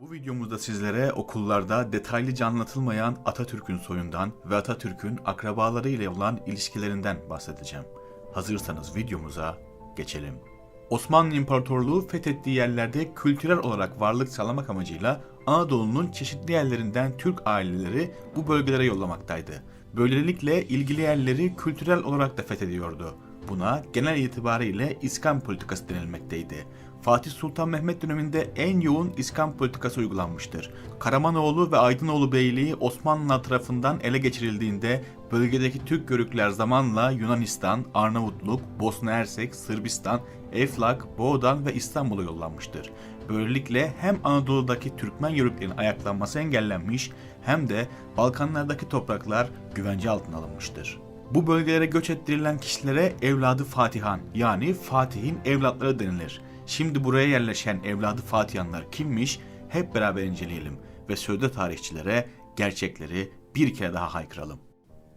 Bu videomuzda sizlere okullarda detaylıca anlatılmayan Atatürk'ün soyundan ve Atatürk'ün akrabaları ile olan ilişkilerinden bahsedeceğim. Hazırsanız videomuza geçelim. Osmanlı İmparatorluğu fethettiği yerlerde kültürel olarak varlık sağlamak amacıyla Anadolu'nun çeşitli yerlerinden Türk aileleri bu bölgelere yollamaktaydı. Böylelikle ilgili yerleri kültürel olarak da fethediyordu. Buna genel itibariyle İskan politikası denilmekteydi. Fatih Sultan Mehmet döneminde en yoğun İskan politikası uygulanmıştır. Karamanoğlu ve Aydınoğlu Beyliği Osmanlılar tarafından ele geçirildiğinde bölgedeki Türk Yörükler zamanla Yunanistan, Arnavutluk, Bosna Hersek, Sırbistan, Eflak, Boğdan ve İstanbul'a yollanmıştır. Böylelikle hem Anadolu'daki Türkmen Yörüklerin ayaklanması engellenmiş hem de Balkanlardaki topraklar güvence altına alınmıştır. Bu bölgelere göç ettirilen kişilere evladı Fatihan yani Fatih'in evlatları denilir. Şimdi buraya yerleşen evladı Fatihanlar kimmiş hep beraber inceleyelim ve sözde tarihçilere gerçekleri bir kere daha haykıralım.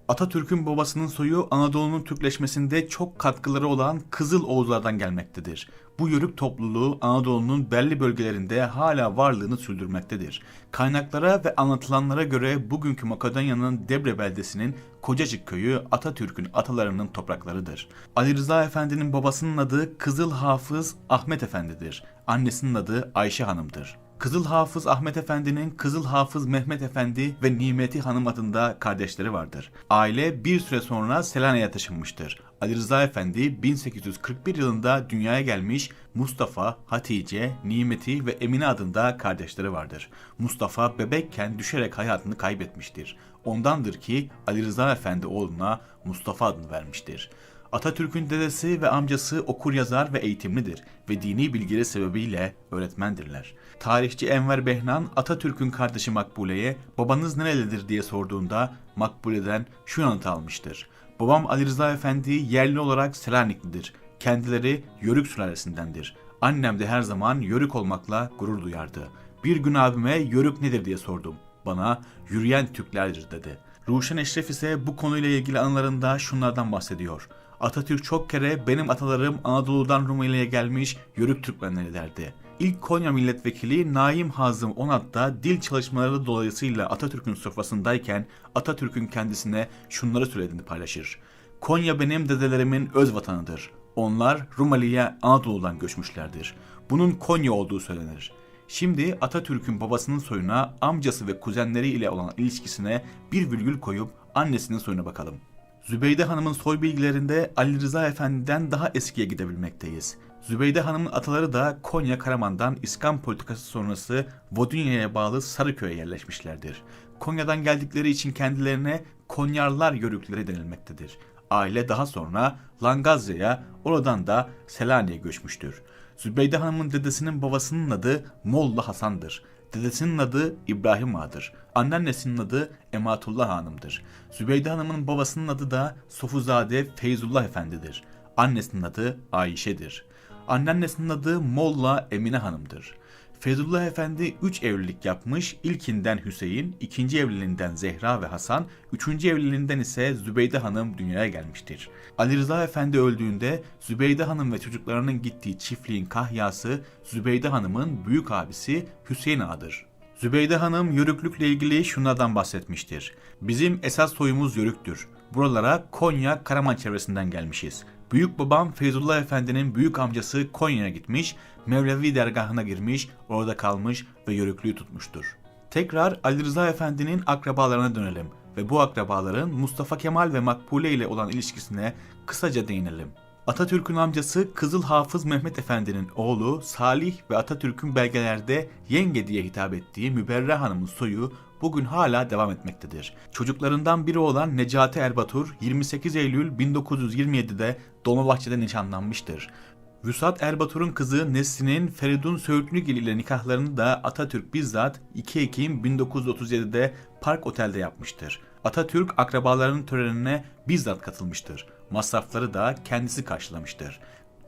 Atatürk'ün babasının soyu Anadolu'nun Türkleşmesinde çok katkıları olan Kızıl Oğuzlardan gelmektedir. Bu yörük topluluğu Anadolu'nun belli bölgelerinde hala varlığını sürdürmektedir. Kaynaklara ve anlatılanlara göre bugünkü Makedonya'nın Debre beldesinin Kocacık köyü Atatürk'ün atalarının topraklarıdır. Ali Rıza Efendi'nin babasının adı Kızıl Hafız Ahmet Efendi'dir. Annesinin adı Ayşe Hanım'dır. Kızıl Hafız Ahmet Efendi'nin Kızıl Hafız Mehmet Efendi ve Nimeti Hanım adında kardeşleri vardır. Aile bir süre sonra Selanik'e taşınmıştır. Ali Rıza Efendi 1841 yılında dünyaya gelmiş Mustafa, Hatice, Nimeti ve Emine adında kardeşleri vardır. Mustafa bebekken düşerek hayatını kaybetmiştir. Ondandır ki Ali Rıza Efendi oğluna Mustafa adını vermiştir. Atatürk'ün dedesi ve amcası okur yazar ve eğitimlidir ve dini bilgileri sebebiyle öğretmendirler. Tarihçi Enver Behnan Atatürk'ün kardeşi Makbule'ye babanız nerelidir diye sorduğunda Makbule'den şu yanıtı almıştır. Babam Ali Rıza Efendi yerli olarak Selaniklidir. Kendileri Yörük sülalesindendir. Annem de her zaman Yörük olmakla gurur duyardı. Bir gün abime Yörük nedir diye sordum. Bana yürüyen Türklerdir dedi. Ruşen Eşref ise bu konuyla ilgili anılarında şunlardan bahsediyor. Atatürk çok kere benim atalarım Anadolu'dan Rumeli'ye gelmiş Yörük Türkmenleri derdi. İlk Konya milletvekili Naim Hazım Onat da dil çalışmaları dolayısıyla Atatürk'ün sofrasındayken Atatürk'ün kendisine şunları söylediğini paylaşır. Konya benim dedelerimin öz vatanıdır. Onlar Rumeli'ye Anadolu'dan göçmüşlerdir. Bunun Konya olduğu söylenir. Şimdi Atatürk'ün babasının soyuna, amcası ve kuzenleri ile olan ilişkisine bir virgül koyup annesinin soyuna bakalım. Zübeyde Hanım'ın soy bilgilerinde Ali Rıza Efendi'den daha eskiye gidebilmekteyiz. Zübeyde Hanım'ın ataları da Konya Karaman'dan İskan politikası sonrası Vodünya'ya bağlı Sarıköy'e yerleşmişlerdir. Konya'dan geldikleri için kendilerine Konyarlar Yörükleri denilmektedir. Aile daha sonra Langazya'ya, oradan da Selanik'e göçmüştür. Zübeyde Hanım'ın dedesinin babasının adı Molla Hasan'dır. Dedesinin adı İbrahim Ağa'dır. Anneannesinin adı Ematullah Hanım'dır. Zübeyde Hanım'ın babasının adı da Sofuzade Feyzullah Efendi'dir. Annesinin adı Ayşe'dir. Anneannesinin adı Molla Emine Hanım'dır. Feyzullah Efendi 3 evlilik yapmış. İlkinden Hüseyin, ikinci evliliğinden Zehra ve Hasan, üçüncü evliliğinden ise Zübeyde Hanım dünyaya gelmiştir. Ali Rıza Efendi öldüğünde Zübeyde Hanım ve çocuklarının gittiği çiftliğin kahyası Zübeyde Hanım'ın büyük abisi Hüseyin Ağa'dır. Zübeyde Hanım yörüklükle ilgili şunlardan bahsetmiştir. Bizim esas soyumuz yörüktür. Buralara Konya, Karaman çevresinden gelmişiz. Büyük babam Feyzullah Efendi'nin büyük amcası Konya'ya gitmiş, Mevlevi dergahına girmiş, orada kalmış ve yörüklüğü tutmuştur. Tekrar Ali Rıza Efendi'nin akrabalarına dönelim ve bu akrabaların Mustafa Kemal ve Makbule ile olan ilişkisine kısaca değinelim. Atatürk'ün amcası Kızıl Hafız Mehmet Efendi'nin oğlu Salih ve Atatürk'ün belgelerde yenge diye hitap ettiği Müberre Hanım'ın soyu bugün hala devam etmektedir. Çocuklarından biri olan Necati Erbatur 28 Eylül 1927'de Dolmabahçe'de nişanlanmıştır. Vüsat Erbatur'un kızı Nesrin'in Feridun Söğütlügil ile nikahlarını da Atatürk bizzat 2 Ekim 1937'de Park Otel'de yapmıştır. Atatürk akrabalarının törenine bizzat katılmıştır. Masrafları da kendisi karşılamıştır.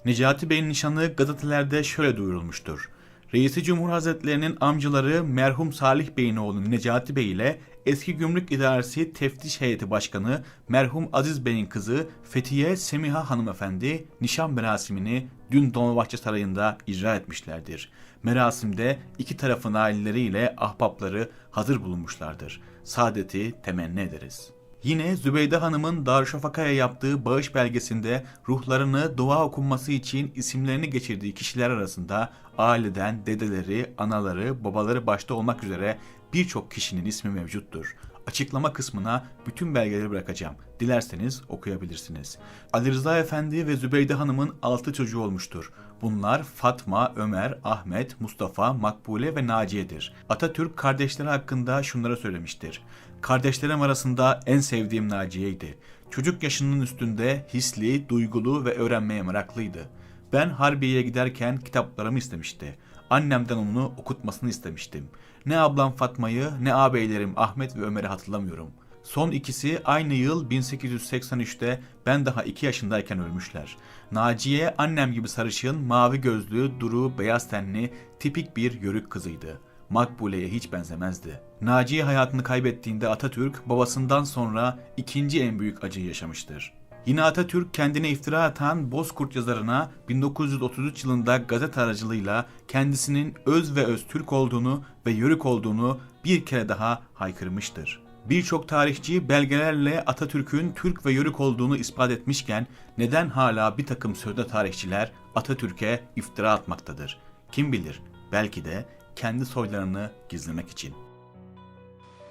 Necati Bey'in nişanı gazetelerde şöyle duyurulmuştur. Reisi Cumhur Hazretlerinin amcaları merhum Salih Bey'in oğlu Necati Bey ile eski Gümrük İdaresi Teftiş Heyeti Başkanı merhum Aziz Bey'in kızı Fethiye Semiha Hanımefendi nişan merasimini dün Dolmabahçe Sarayı'nda icra etmişlerdir. Merasimde iki tarafın aileleriyle ahbapları hazır bulunmuşlardır. Saadeti temenni ederiz. Yine Zübeyde Hanım'ın Darüşşafaka'ya yaptığı bağış belgesinde ruhlarını dua okunması için isimlerini geçirdiği kişiler arasında aileden dedeleri, anaları, babaları başta olmak üzere birçok kişinin ismi mevcuttur. Açıklama kısmına bütün belgeleri bırakacağım. Dilerseniz okuyabilirsiniz. Ali Rıza Efendi ve Zübeyde Hanım'ın 6 çocuğu olmuştur. Bunlar Fatma, Ömer, Ahmet, Mustafa, Makbule ve Naciye'dir. Atatürk kardeşleri hakkında şunları söylemiştir. Kardeşlerim arasında en sevdiğim Naciye'ydi. Çocuk yaşının üstünde hisli, duygulu ve öğrenmeye meraklıydı. Ben Harbiye'ye giderken kitaplarımı istemişti. Annemden onu okutmasını istemiştim. Ne ablam Fatma'yı ne ağabeylerim Ahmet ve Ömer'i hatırlamıyorum. Son ikisi aynı yıl 1883'te ben daha 2 yaşındayken ölmüşler. Naciye annem gibi sarışın, mavi gözlü, duru, beyaz tenli, tipik bir yörük kızıydı. Makbule'ye hiç benzemezdi. Naciye hayatını kaybettiğinde Atatürk babasından sonra ikinci en büyük acıyı yaşamıştır. Yine Atatürk kendine iftira atan Bozkurt yazarına 1933 yılında gazete aracılığıyla kendisinin öz ve öz Türk olduğunu ve yörük olduğunu bir kere daha haykırmıştır. Birçok tarihçi belgelerle Atatürk'ün Türk ve yörük olduğunu ispat etmişken neden hala bir takım sözde tarihçiler Atatürk'e iftira atmaktadır? Kim bilir belki de kendi soylarını gizlemek için.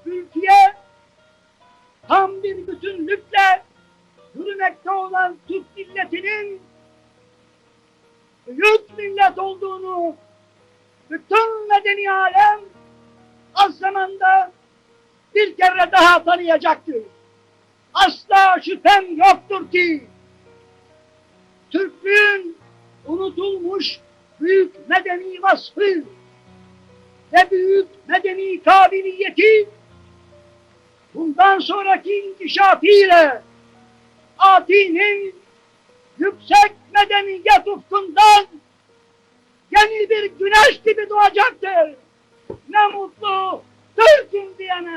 ülkeye tam bir bütünlükle yürümekte olan Türk milletinin büyük millet olduğunu bütün medeni alem az zamanda bir kere daha tanıyacaktır. Asla şüphem yoktur ki Türklüğün unutulmuş büyük medeni vasfı ve büyük medeni kabiliyeti bundan sonraki inkişafıyla Ati'nin yüksek medeniyet ufkundan yeni bir güneş gibi doğacaktır. Ne mutlu Türk'üm diyene.